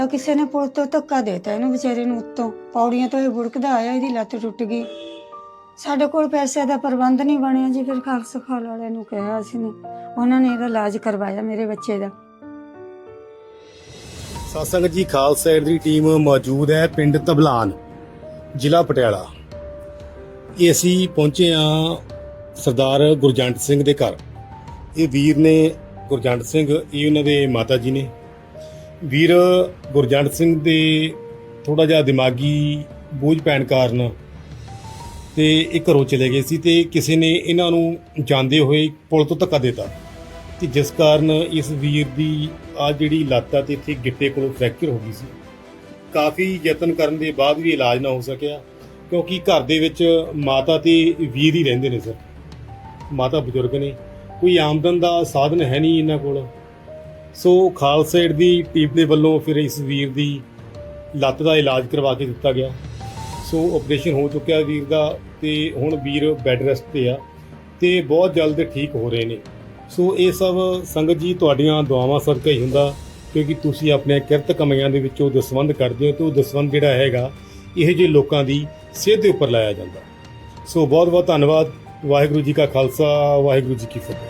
ਤਾਂ ਕਿਸੇ ਨੇ ਪੁਲ ਤੋਂ ਧੱਕਾ ਦੇਤਾ। ਇਹਨੂੰ ਵਿਚਾਰੇ ਨੂੰ ਉੱਤੋਂ ਪੌੜੀਆਂ ਤੋਂ ਇਹ ਬੁੜਕਦਾ ਆਇਆ, ਇਹਦੀ ਲੱਤ ਟੁੱਟ ਗਈ। ਸਾਡੇ ਕੋਲ ਪੈਸੇ ਦਾ ਪ੍ਰਬੰਧ ਨਹੀਂ ਬਣਿਆ ਜੀ, ਫਿਰ ਖਾਲਸਾ ਖਾਲ ਵਾਲਿਆਂ ਨੂੰ ਕਿਹਾ ਅਸੀਂ ਨੇ। ਉਹਨਾਂ ਨੇ ਇਹਦਾ ਇਲਾਜ ਕਰਵਾਇਆ ਮੇਰੇ ਬੱਚੇ ਦਾ। ਸਾਸੰਗ ਜੀ, ਖਾਲਸਾ ਏਡ ਦੀ ਟੀਮ ਮੌਜੂਦ ਹੈ ਪਿੰਡ ਤਬਲਾਨ, ਜ਼ਿਲ੍ਹਾ ਪਟਿਆਲਾ। ਇਹ ਅਸੀਂ ਪਹੁੰਚੇ ਆ ਸਰਦਾਰ ਗੁਰਜੰਟ ਸਿੰਘ ਦੇ ਘਰ। ਇਹ ਵੀਰ ਨੇ ਗੁਰਜੰਟ ਸਿੰਘ, ਇਹ ਉਹਨਾਂ ਦੇ ਮਾਤਾ ਜੀ ਨੇ। ਵੀਰ ਗੁਰਜੰਟ ਸਿੰਘ ਦੇ ਥੋੜਾ ਜਿਹਾ ਦਿਮਾਗੀ ਬੋਝ ਪੈਣ ਕਾਰਨ ਤੇ ਇਹ ਘਰੋਂ ਚਲੇ ਗਏ ਸੀ ਤੇ ਕਿਸੇ ਨੇ ਇਹਨਾਂ ਨੂੰ ਜਾਂਦੇ ਹੋਏ ਪੁਲ ਤੋਂ ਧੱਕਾ ਦਿੱਤਾ। ਤੇ ਜਿਸ ਕਾਰਨ ਇਸ ਵੀਰ ਦੀ ਆ ਜਿਹੜੀ ਲੱਤ ਆ ਤੇ ਇੱਥੇ ਗਿੱਟੇ ਕੋਲੋਂ ਫ੍ਰੈਕਚਰ ਹੋ ਗਈ ਸੀ। ਕਾਫੀ ਯਤਨ ਕਰਨ ਦੇ ਬਾਅਦ ਵੀ ਇਲਾਜ ਨਾ ਹੋ ਸਕਿਆ, ਕਿਉਂਕਿ ਘਰ ਦੇ ਵਿੱਚ ਮਾਤਾ ਤੇ ਵੀਰ ਹੀ ਰਹਿੰਦੇ ਨੇ ਸਰ। ਮਾਤਾ ਬਜ਼ੁਰਗ ਨੇ, ਕੋਈ ਆਮਦਨ ਦਾ ਸਾਧਨ ਹੈ ਨਹੀਂ ਇਹਨਾਂ ਕੋਲ। ਸੋ ਖਾਲਸਾ ਏਡ ਦੀ ਟੀਮ ਦੇ ਵੱਲੋਂ ਫਿਰ ਇਸ ਵੀਰ ਦੀ ਲੱਤ ਦਾ ਇਲਾਜ ਕਰਵਾ ਕੇ ਦਿੱਤਾ ਗਿਆ। ਸੋ ਆਪਰੇਸ਼ਨ ਹੋ ਚੁੱਕਿਆ ਵੀਰ ਦਾ ਤੇ ਹੁਣ ਵੀਰ ਬੈੱਡ ਰੈਸਟ ਤੇ ਆ ਤੇ ਬਹੁਤ ਜਲਦ ਠੀਕ ਹੋ ਰਹੇ ਨੇ। ਸੋ ਇਹ ਸਭ ਸੰਗਤ ਜੀ ਤੁਹਾਡੀਆਂ ਦੁਆਵਾਂ ਸਦਕਾ ਹੀ ਹੁੰਦਾ ਕਿਉਂਕਿ ਤੁਸੀਂ ਆਪਣੇ ਕਿਰਤ ਕਮਾਈਆਂ ਦੇ ਵਿੱਚੋਂ ਦਸਵੰਦ ਕਰਦੇ ਹੋ ਤੇ ਉਹ ਦਸਵੰਦ ਜਿਹੜਾ ਹੈਗਾ, ਇਹ ਜਿਹੇ ਲੋਕਾਂ ਦੀ ਸਿਹਤ ਦੇ ਉੱਪਰ ਲਾਇਆ ਜਾਂਦਾ। ਸੋ ਬਹੁਤ ਬਹੁਤ ਧੰਨਵਾਦ। ਵਾਹਿਗੁਰੂ ਜੀ ਕਾ ਖਾਲਸਾ, ਵਾਹਿਗੁਰੂ ਜੀ ਕੀ ਫਤਿਹ।